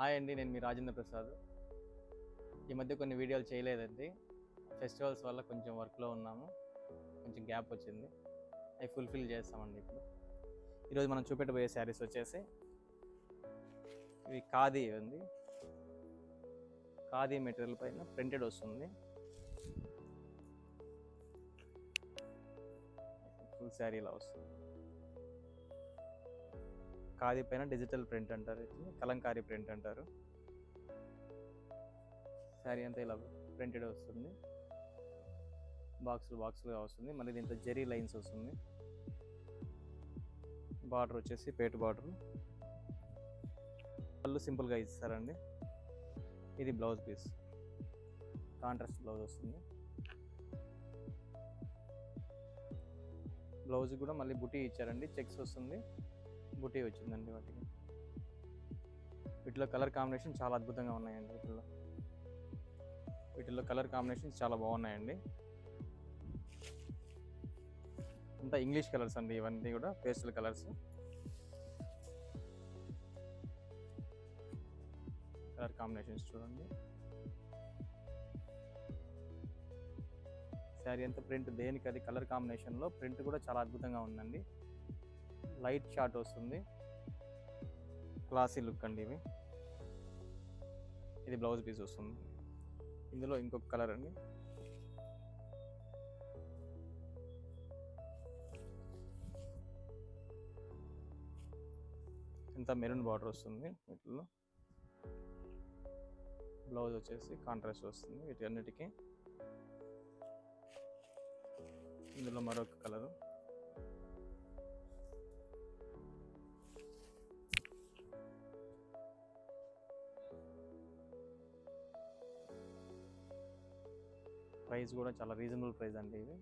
Hi అండి నేను మీ రాజేంద్ర ప్రసాద్. ఈ మధ్య కొన్ని వీడియోలు చేయలేదండి. ఫెస్టివల్స్ వల్ల కొంచెం వర్క్లో ఉన్నాము. కొంచెం గ్యాప్ వచ్చింది. అవి ఫుల్ఫిల్ చేస్తామండి ఇప్పుడు. ఈరోజు మనం చూపెట్టబోయే శారీస్ వచ్చేసి ఇవి ఖాదీ ఉంది ఖాదీ మెటీరియల్ పైన ప్రింటెడ్ వస్తుంది. ఫుల్ శారీ ఇలా వస్తుంది. ఖాదీ పైన డిజిటల్ ప్రింట్ అంటారు కలంకారీ ప్రింట్ అంటారు. శారీ అంతా ఇలా ప్రింటెడ్ వస్తుంది. బాక్సులు బాక్సులుగా వస్తుంది. మళ్ళీ దీంట్లో జెరీ లైన్స్ వస్తుంది. బార్డర్ వచ్చేసి పేటు బార్డర్. పళ్ళు సింపుల్గా ఇస్తారండి. ఇది బ్లౌజ్ పీస్. కాంట్రాస్ట్ బ్లౌజ్ వస్తుంది. బ్లౌజ్ కూడా మళ్ళీ బుటీ ఇచ్చారండి. చెక్స్ వస్తుంది. బుటీ వచ్చిందండి వాటికి. వీటిలో కలర్ కాంబినేషన్ చాలా అద్భుతంగా ఉన్నాయండి వీటిలో వీటిలో కలర్ కాంబినేషన్స్ చాలా బాగున్నాయండి. అంతా ఇంగ్లీష్ కలర్స్ అండి ఇవన్నీ కూడా పేస్టల్ కలర్స్. కలర్ కాంబినేషన్స్ చూడండి. శారీ అంతా ప్రింట్ దేనికి అది కలర్ కాంబినేషన్లో ప్రింట్ కూడా చాలా అద్భుతంగా ఉందండి. లైట్ షాట్ వస్తుంది. క్లాసీ లుక్ అండి ఇవి. ఇది బ్లౌజ్ పీస్ వస్తుంది. ఇందులో ఇంకొక కలర్ అండి. ఇంత మెరూన్ బార్డర్ వస్తుంది వీటిలో బ్లౌజ్ వచ్చేసి కాంట్రాస్ట్ వస్తుంది వీటి అన్నిటికీ. ఇందులో మరొక కలరు. ప్రైస్ కూడా చాలా రీజనబుల్ ప్రైస్ అండి ఇది.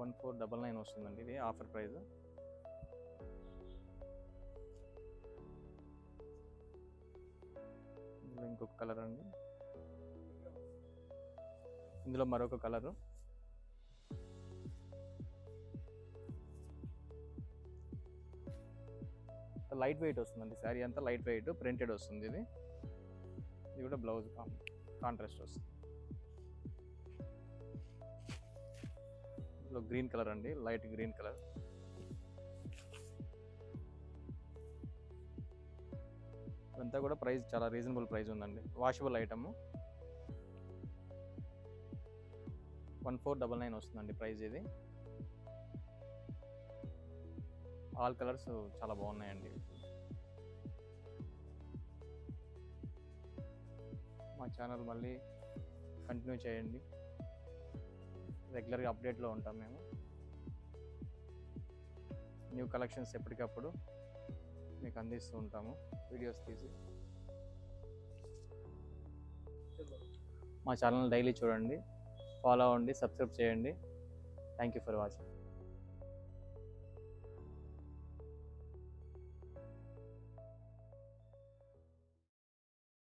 వన్ ఫోర్ డబల్ నైన్ వస్తుందండి ఇది ఆఫర్ ప్రైస్. ఇందులో ఇంకొక కలర్ అండి. ఇందులో మరొక కలరు. లైట్ వెయిట్ వస్తుందండి శారీ అంతా లైట్ వెయిట్ ప్రింటెడ్ వస్తుంది ఇది. ఇది కూడా బ్లౌజ్ కాంట్రాస్ట్ వస్తుంది. గ్రీన్ కలర్ అండి లైట్ గ్రీన్ కలర్. ఇదంతా కూడా ప్రైస్ చాలా రీజనబుల్ ప్రైస్ ఉందండి. Washable item. One four double nine వస్తుందండి ప్రైస్ ఇది. ఆల్ కలర్స్ చాలా బాగున్నాయండి. మా ఛానల్ మళ్ళీ కంటిన్యూ చేయండి. రెగ్యులర్గా అప్డేట్లో ఉంటాం మేము. న్యూ కలెక్షన్స్ ఎప్పటికప్పుడు మీకు అందిస్తూ ఉంటాము వీడియోస్ తీసి. మా ఛానల్ డైలీ చూడండి ఫాలో అవ్వండి సబ్స్క్రైబ్ చేయండి. Thank you for watching.